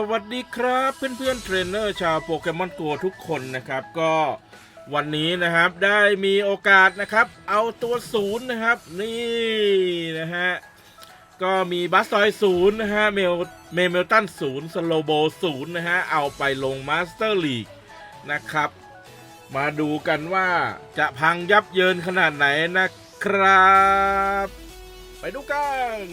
สวัสดีครับเพื่อนๆเทรนเนอร์ชาวโปเกมอนโกทุกคนนะครับ ก็วันนี้นะครับได้มีโอกาสนะครับ เอาตัวศูนย์นะครับนี่นะฮะก็มีบัสซอยศูนย์นะฮะเมลเมเมลตันศูนย์สโลโบศูนย์นะฮะเอาไปลงมาสเตอร์ลีกนะครับ มาดูกันว่าจะพังยับเยินขนาดไหนนะครับ ไปดูกัน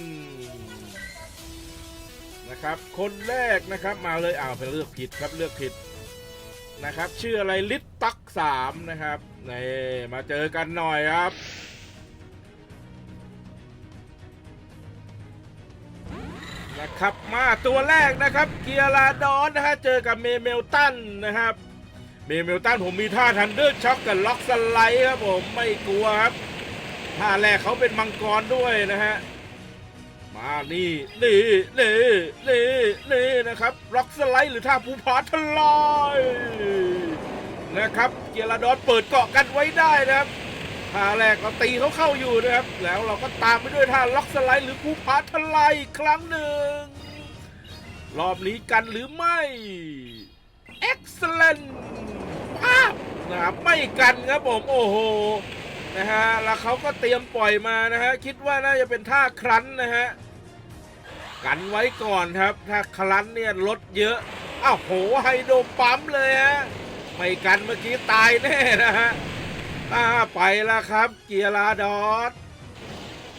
ครับ คนแรกนะครับมาเลยอ้าวเป็นเลือกผิดครับเลือกผิดนะครับ ชื่ออะไรลิตตักสามนะครับนี่มาเจอกันหน่อยครับนะครับมาตัวแรกนะครับ เกียร์ลาดอนนะฮะเจอกับเมเมลตันนะครับเมเมลตันผมมีท่าทันเดอร์ช็อคกับล็อกสไลด์ครับผมไม่กลัวครับท่าแรกเขาเป็นมังกรด้วยนะฮะ มานี่นี่นี่นี่นี่นะครับล็อกสไลด์หรือท่าภูผาทลายนะครับ เกียร์ลาดอนเปิดเกาะกันไว้ได้นะครับท่าแรกเราตีเขาเข้าอยู่นะครับ แล้วเราก็ตามไปด้วยท่าล็อกสไลด์หรือภูผาทลายอีกครั้งหนึ่ง รอบนี้กันหรือไม่ excellent ภานะครับไม่กันครับผมโอ้โห นะฮะ แล้วเขาก็เตรียมปล่อยมานะฮะ คิดว่าน่าจะเป็นท่าครั้นนะฮะ กันไว้ก่อนครับ ถ้าคลันเนี่ยลดเยอะอ้าวโหไฮโดรปั๊มเลยฮะ ไม่กันเมื่อกี้ตายแน่นะฮะอ่าไปแล้วครับ เกียร์ลาดอส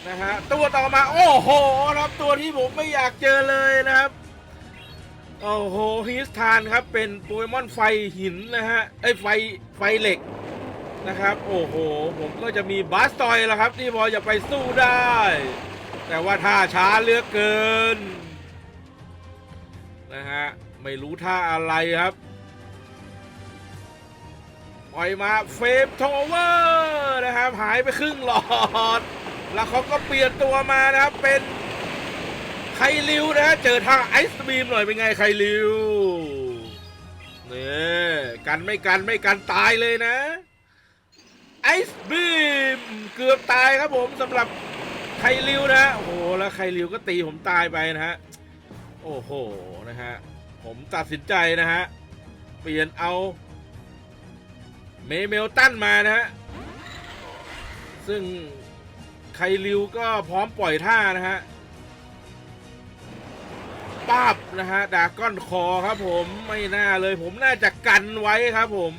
นะฮะ ตัวต่อมา โอ้โหครับตัวที่ผมไม่อยากเจอเลยนะครับโอ้โหฮิสทานครับเป็นโปเกมอนไฟหินนะฮะไอไฟไฟเหล็ก นะครับ โอ้โห ผมก็จะมีบาสตอยแล้วครับ ที่พอจะไปสู้ได้ แต่ว่าท่าช้าเลือกเกิน นะฮะ ไม่รู้ท่าอะไรครับ ปล่อยมาเฟมโทเวอร์นะครับ หายไปครึ่งหลอด แล้วเขาก็เปลี่ยนตัวมานะครับ เป็นไคลิวนะฮะเจอท่าไอซ์บีมหน่อยเป็นไงไคลิวเนี่ยกันไม่กันไม่กันตายเลยนะ ไอซ์บีมเกือบตายครับผมสำหรับไคลิวนะฮะโอ้โหแล้วไคลิวก็ตีผมตายไปนะฮะโอ้โหนะฮะผมตัดสินใจนะฮะเปลี่ยนเอาเมเมลตันมานะฮะซึ่งไคลิวก็พร้อมปล่อยท่านะฮะป้าบนะฮะดาก้อนคอครับผมไม่น่าเลยผมน่าจะกันไว้ครับผม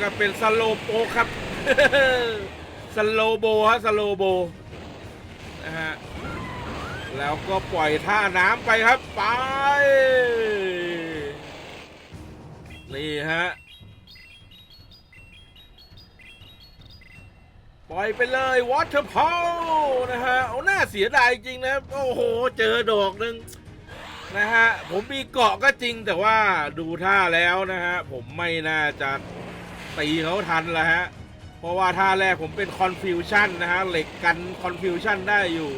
ก็เป็นสโลโปครับสโลโบฮะสโลโบนะฮะแล้วก็ปล่อยท่าน้ำไปครับ ไป นี่ฮะ ปล่อยไปเลยวอเตอร์พอลนะฮะ เอาหน้าเสียดายจริงนะ โอ้โห เจอดอกหนึ่งนะฮะ ผมมีเกาะก็จริงแต่ว่าดูท่าแล้วนะฮะ ผมไม่น่าจะ ตีเขาทันละฮะ เพราะว่าท่าแรกผมเป็นคอนฟิวชันนะฮะ เหล็กกันคอนฟิวชันได้อยู่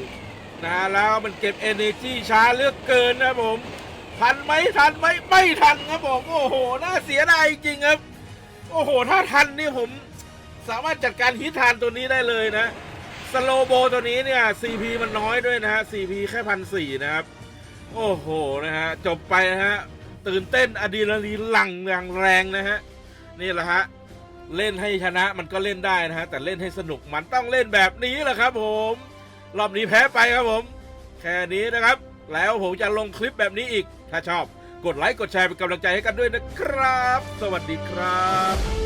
นะฮะ แล้วมันเก็บ Energy ช้าเลือกเกินนะผม ทันไหมทันไหมไม่ทันครับผมโอ้โห น่าเสียดายจริงครับ โอ้โห ถ้าทันนี่ผมสามารถจัดการฮิตทานตัวนี้ได้เลยนะ สโลโบตัวนี้เนี่ย CP มันน้อยด้วยนะฮะ CP แค่พันสี่นะครับ โอ้โห นะฮะ จบไปนะฮะ ตื่นเต้นอะดรีนาลีนหลั่งอย่างแรงนะฮะ นี่แหละฮะ เล่นให้ชนะมันก็เล่นได้นะฮะ แต่เล่นให้สนุกมันต้องเล่นแบบนี้แหละครับ ผมรอบนี้แพ้ไปครับผม แค่นี้นะครับ แล้วผมจะลงคลิปแบบนี้อีกถ้าชอบ กดไลค์กดแชร์เป็นกำลังใจให้กันด้วยนะครับ สวัสดีครับ